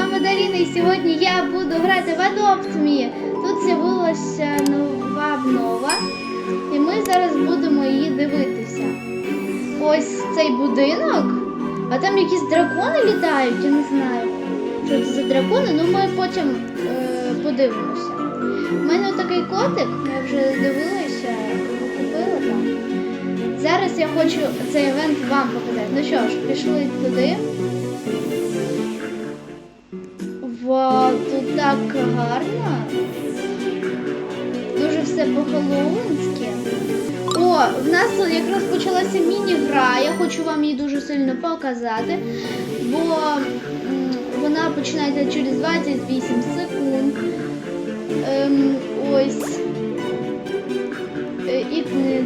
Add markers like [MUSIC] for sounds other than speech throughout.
вами Даріна і сьогодні я буду грати в Adopt Me. Тут з'явилася нова обнова, і ми зараз будемо її дивитися. Ось цей будинок, а там якісь дракони літають, я не знаю, що це за дракони, ну ми потім е, подивимося. У мене такий котик, я вже дивилася, купила там. Зараз я хочу цей івент вам показати. Ну що ж, пішли туди. Так гарно. Дуже все по-хеллоуінськи. О, в нас якраз почалася міні-гра. Я хочу вам її дуже сильно показати, бо вона починається через 28 секунд. Ем, ось. Е, І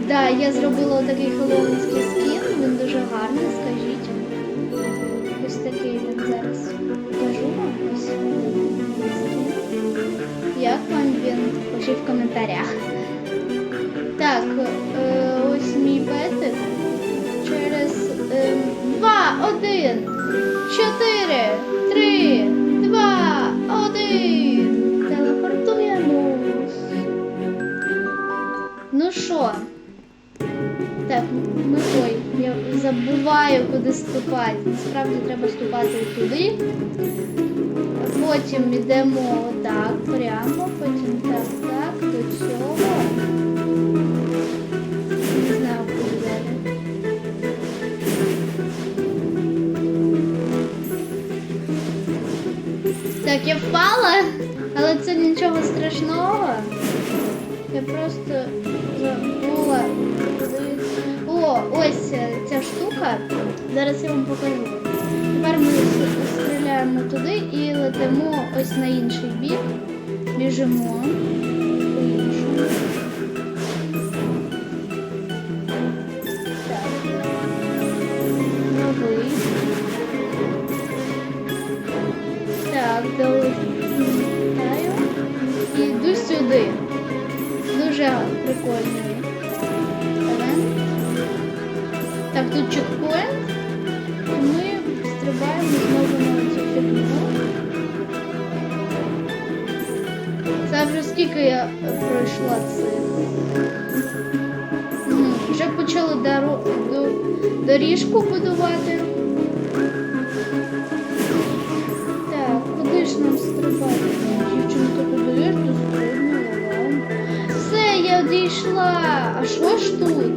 да, я зробила такий хеллоуінський скін, він дуже гарний, скажіть. Пишіть в коментарях. Так, е, ось мій петик. Через е, два, один, чотири, три, два, один. Телепортуємось. Ну що? Так, ми ой, я забуваю, куди ступати. Насправді треба ступати туди. Потім йдемо отак, прямо, потім так, Так, я впала, але це нічого страшного. Я просто забула. О, ось е, ця штука. Зараз я вам покажу. Тепер ми стріляємо туди і летимо ось на інший бік. Біжимо. По-іншому. Так. Дуже прикольний. Так, тут чекпоінт. Ми стрибаємо знову на цю фігню. Це вже скільки я пройшла цих. Вже почали доріжку будувати. Я. А що ж тут?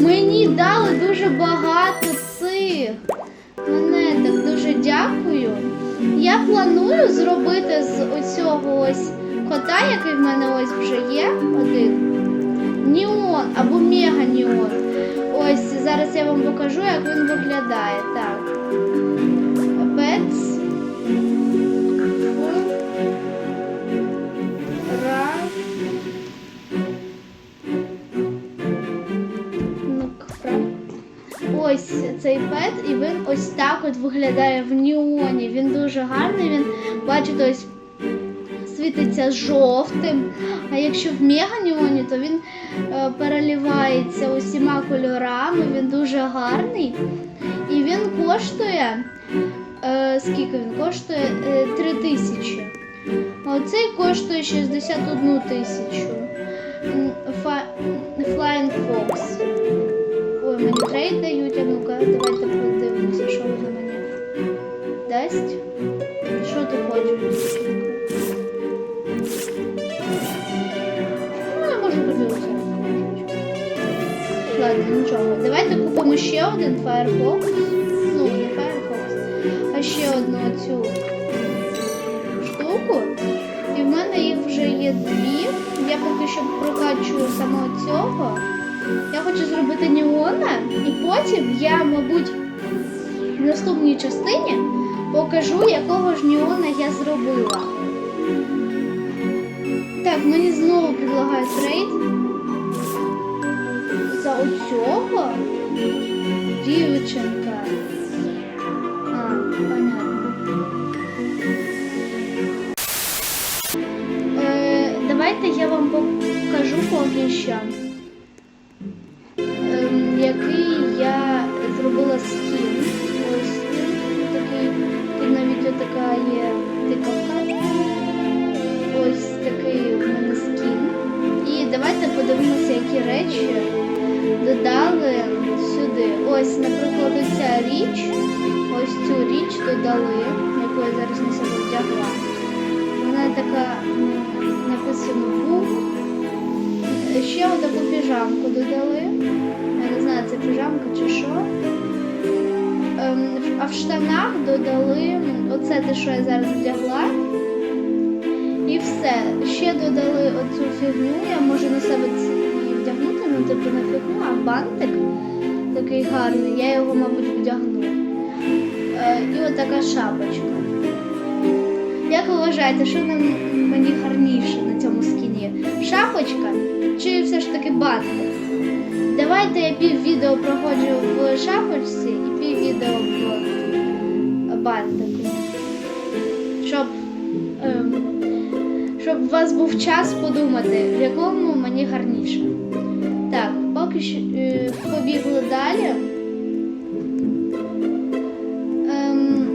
Мені дали дуже багато цих монеток. Дуже дякую. Я планую зробити з оцього ось кота, який в мене ось вже є, один. Ніон або меганіон. Ось зараз я вам покажу, як він виглядає. Так. Ось цей пет, і він ось так от виглядає в неоні. Він дуже гарний. Він, бачите, ось світиться жовтим. А якщо в меганіоні, то він е, переливається усіма кольорами. Він дуже гарний. І він коштує. Е, скільки він коштує? Е, 3 тисячі. А оцей коштує 61 тисячу. Flying Fox. Ой, мені трейд дають, дасть. Що ти хочеш? Ну, я можу подивитися. Ладно, нічого. Давайте купимо ще один Firefox. Ну, не Firefox, а ще одну цю штуку. І в мене їх вже є дві. Я поки що прокачую саме цього. Я хочу зробити неона, і потім я, мабуть, в наступній частині покажу, якого ж неона я зробила. Так, мені знову предлагають трейд. За оцього? Дівчинка. А, понятно. Е, давайте я вам покажу поки що. ем, який я зробила скін. Ось така є типу тикавка. Ось такий в мене скін. І давайте подивимося, які речі додали сюди. Ось, наприклад, ця річ. Ось цю річ додали, яку я зараз на себе вдягла. Вона така написано був. Ще таку піжамку додали. Я не знаю, це піжамка чи що. Ем, а в штанах додали оце те, що я зараз вдягла. І все. Ще додали оцю фігню. Я можу на себе її вдягнути, ну типу не фігню, а бантик такий гарний. Я його, мабуть, вдягну. Е, і отака шапочка. Як ви вважаєте, що нам мені гарніше на цьому скіні? Шапочка чи все ж таки бантик? Давайте я пів відео проходжу в шапочці і пів відео в бантику. Вас був час подумати, в якому мені гарніше. Так, поки що е, побігли далі. Ем,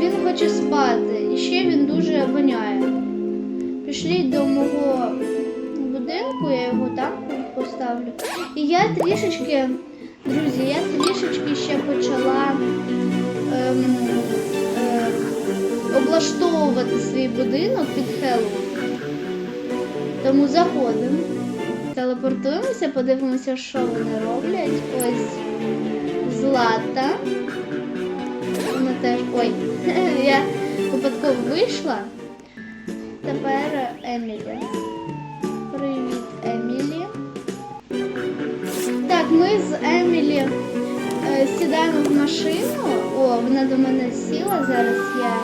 він хоче спати, і ще він дуже воняє. Пішліть до мого будинку, я його там поставлю. І я трішечки, друзі, я трішечки ще почала ем, е, облаштовувати свій будинок під Хеллоуін. Тому заходимо, телепортуємося, подивимося, що вони роблять. Ось Злата. Вона теж. Ой, [LAUGHS] я випадково вийшла. Тепер Емілі. Привіт, Емілі. Так, ми з Емілі е, сідаємо в машину. О, вона до мене сіла. Зараз я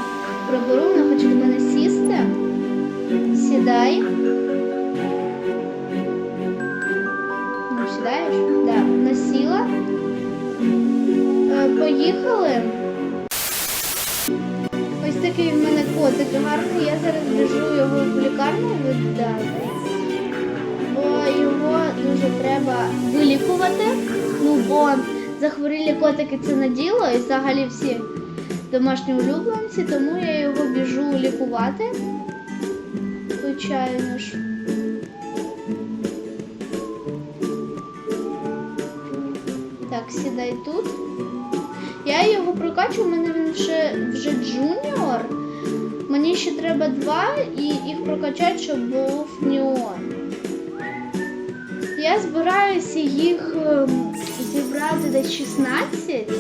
проберу, вона хоче до мене сісти. Сідай. Поїхали. Ось такий в мене котик гарний. Я зараз біжу його в лікарню віддати. Бо його дуже треба вилікувати. Ну, бо захворілі котики це на діло і взагалі всі домашні улюбленці, тому я його біжу лікувати. Звичайно ж. Так, сідай тут. Я його прокачу, у мене він вже, вже джуніор. Мені ще треба два і їх прокачати, щоб був Неон. Я збираюся їх ем, зібрати десь 16.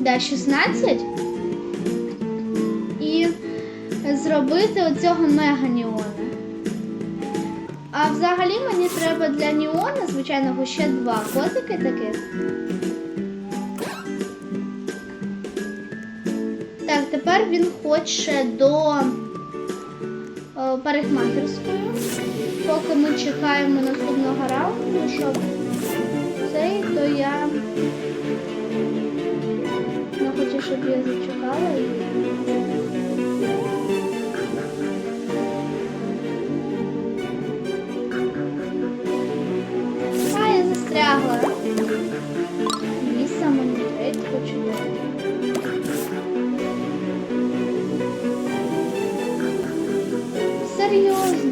Да, 16. І зробити оцього мега Неона. А взагалі мені треба для Неона, звичайного, ще два котики таких. Так, тепер він хоче до о, парикмахерської. Поки ми чекаємо наступного раунду, щоб цей, то я не хочу, щоб я зачекала Серйозно. Ну,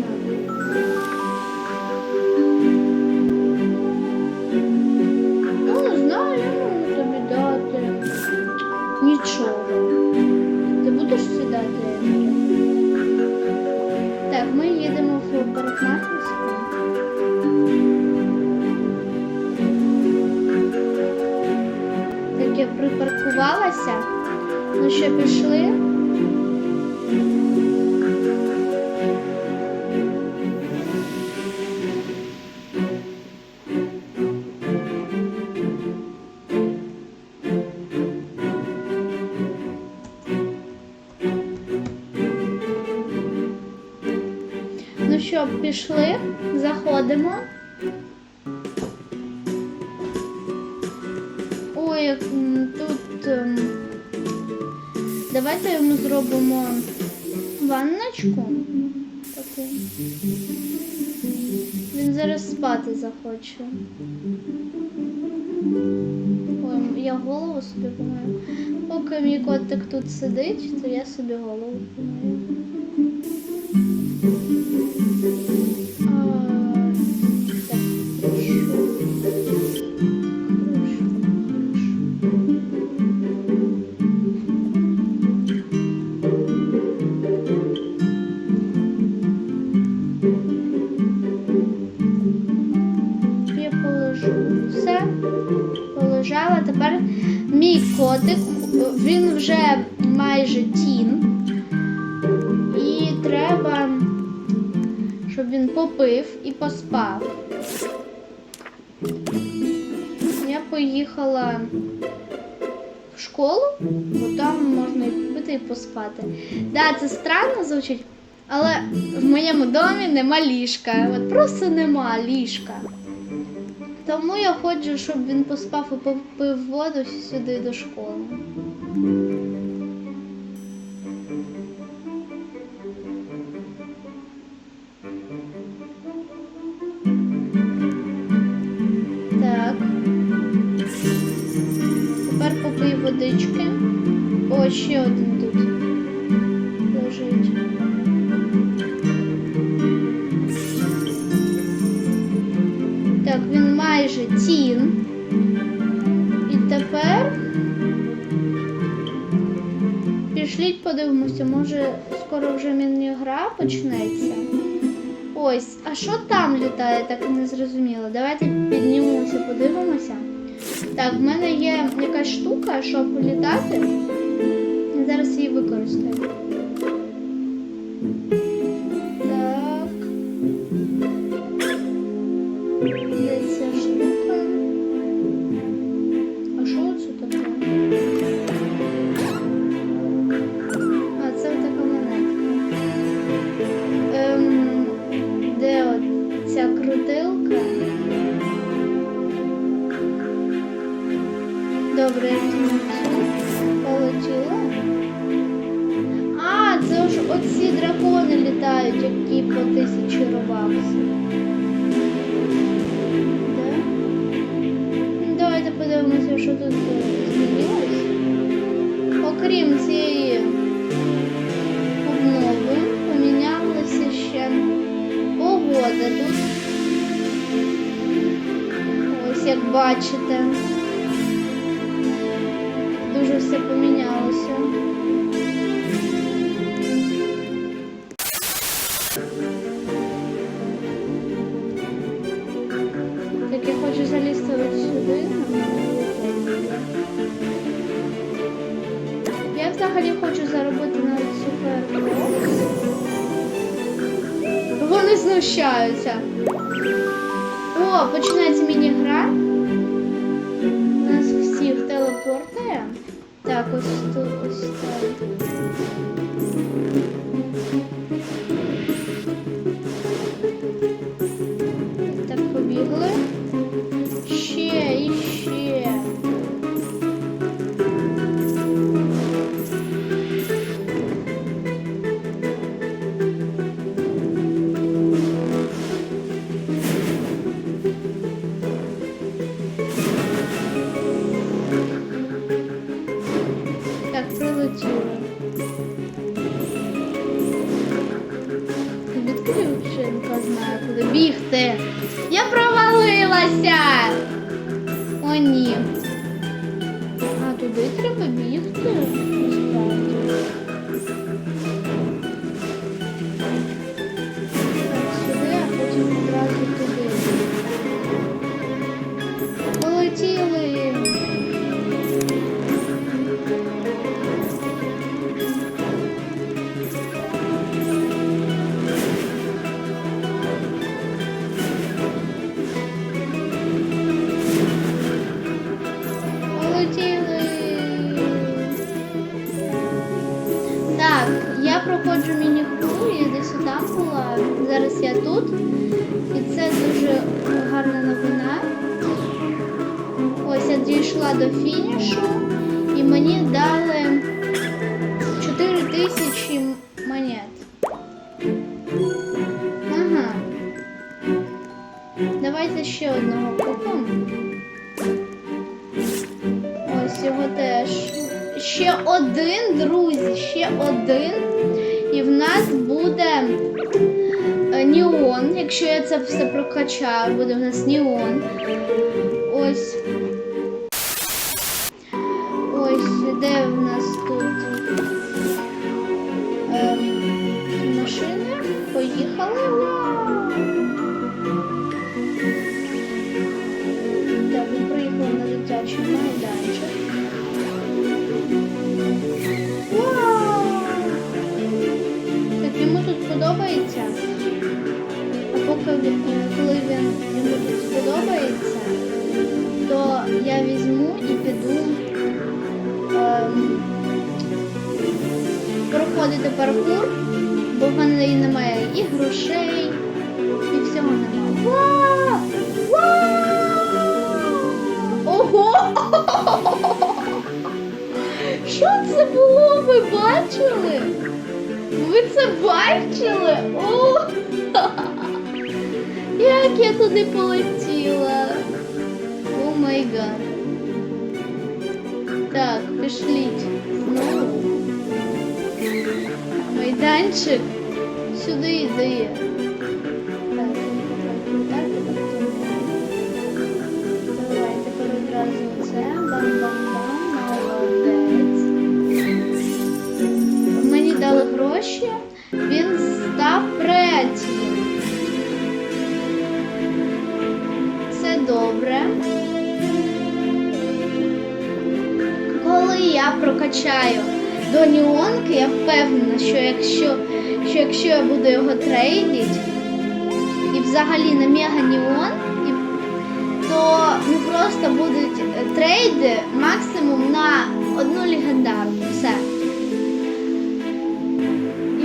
Ну що, пішли, заходимо. Ой, тут. ем, Давайте йому зробимо ванночку. Таку. Він зараз спати захоче. Ой, я голову собі помию. Поки мій котик тут сидить, то я собі голову помию. Я поїхала в школу, бо там можна і попити, і поспати. Да, це странно звучить, але в моєму домі нема ліжка. От просто нема ліжка. Тому я ходжу, щоб він поспав і попив воду сюди до школи. Ще один тут лежить. Так, він майже тін. І тепер пішліть подивимося, може скоро вже міні-гра почнеться. Ось, а що там літає, так і не зрозуміло. Давайте піднімемося, подивимося. Так, в мене є якась штука, щоб літати. Зараз її використаю. Давайте подивимося, що тут е, змінилось. Окрім цієї обнови, помінялася ще погода тут. Ось як бачите. Дуже все помінялося. Взагалі хочу заробити на супер. Вони знущаються. О, починається міні-гра. Нас всіх телепортує. Так, ось тут ось. Так, дійшла до фінішу і мені дали 4 тисячі монет. Ага. Давайте ще одного купимо. Ось його теж. Ще один, друзі, ще один. І в нас буде е, Неон. Якщо я це все прокачаю, буде в нас Неон. Ось. Де в нас проходити паркур, бо в мене немає і грошей, і всього немає. Вау! Вау! Ого! Що це було? Ви бачили? Ви це бачили? О! Як я туди полетіла? О май гад. Так, пішліть. Знову. Майданчик. Сюди йди. Так, так, так. Давай це. Бам-бам-бам. Молодець. Мені дали гроші. Він став третім. Це добре. Коли я прокачаю до Ніонки, я впевнена, що якщо, що якщо я буду його трейдити, і взагалі на Мега Ніон, то не просто будуть трейди максимум на одну легендарну. Все.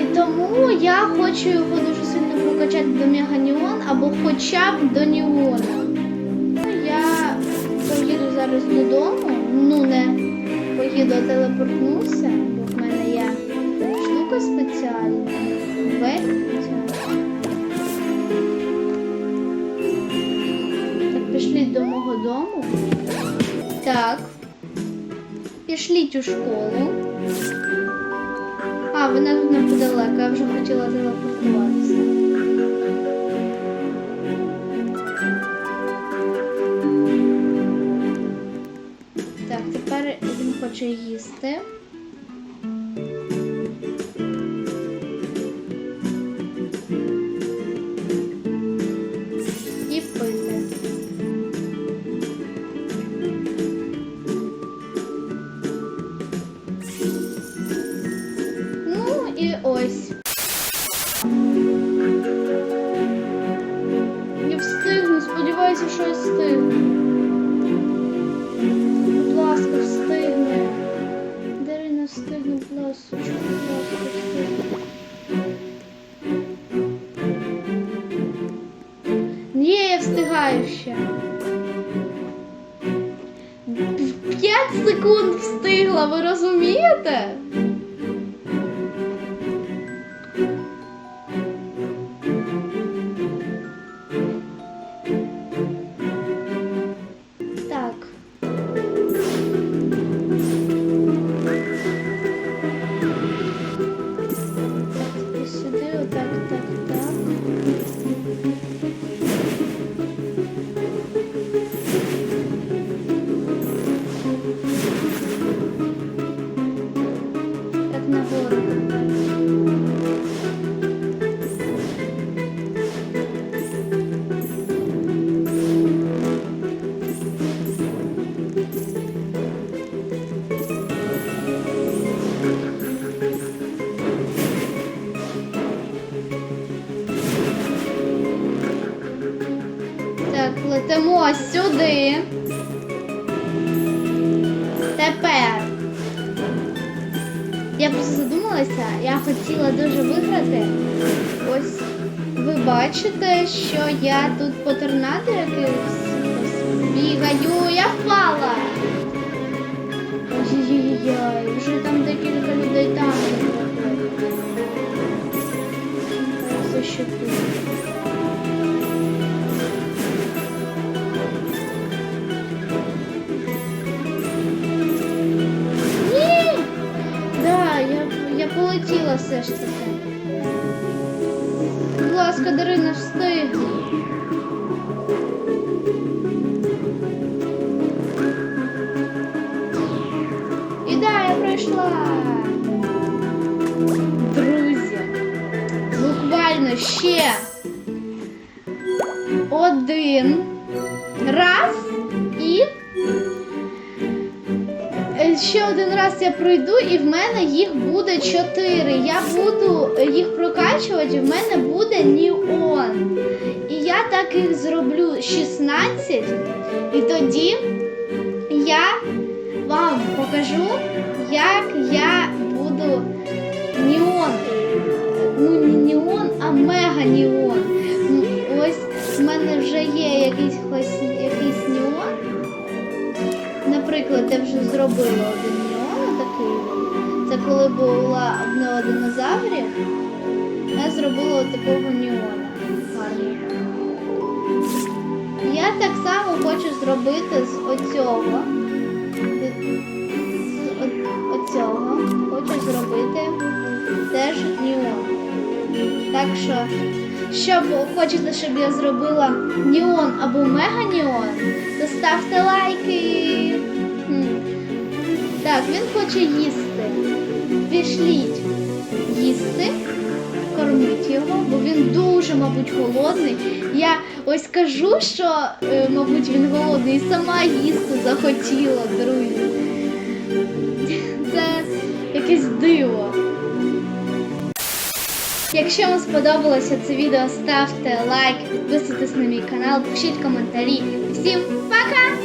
І тому я хочу його дуже сильно прокачати до Меганіон або хоча б до Ніона. Я поїду зараз додому, ну не поїду, а телепортнуся, бо в мене є штука спеціальна. Двері. Так, пішліть до мого дому. Так. Пішліть у школу. А, вона тут неподалеко, я вже хотіла телепортуватися. Їсти. Летимо сюди. Тепер. Я просто задумалася, я хотіла дуже виграти. Ось ви бачите, що я тут по торнадо бігаю, я впала. Ой-ой-ой, вже там декілька людей там. Що тут? Полетіла я пройду, і в мене їх буде чотири. Я буду їх прокачувати, і в мене буде Ніон. І я так їх зроблю 16, і тоді я вам покажу, як я буду неон. Ну, не неон, а мега неон. М, Ось в мене вже є якийсь, якийсь неон. Наприклад, я вже зробила один коли була обнова динозаврів. Я зробила такого неона. Гарного. Я так само хочу зробити з оцього. З оцього. Хочу зробити теж неон. Так що, щоб хочете, щоб я зробила неон або мега неон, то ставте лайки. Так, він хоче їсти. Пішліть їсти, кормить його, бо він дуже, мабуть, голодний. Я ось кажу, що, е, мабуть, він голодний і сама їсти захотіла, друзі. Це якесь диво. Якщо вам сподобалося це відео, ставте лайк, підписуйтесь на мій канал, пишіть коментарі. Всім пока!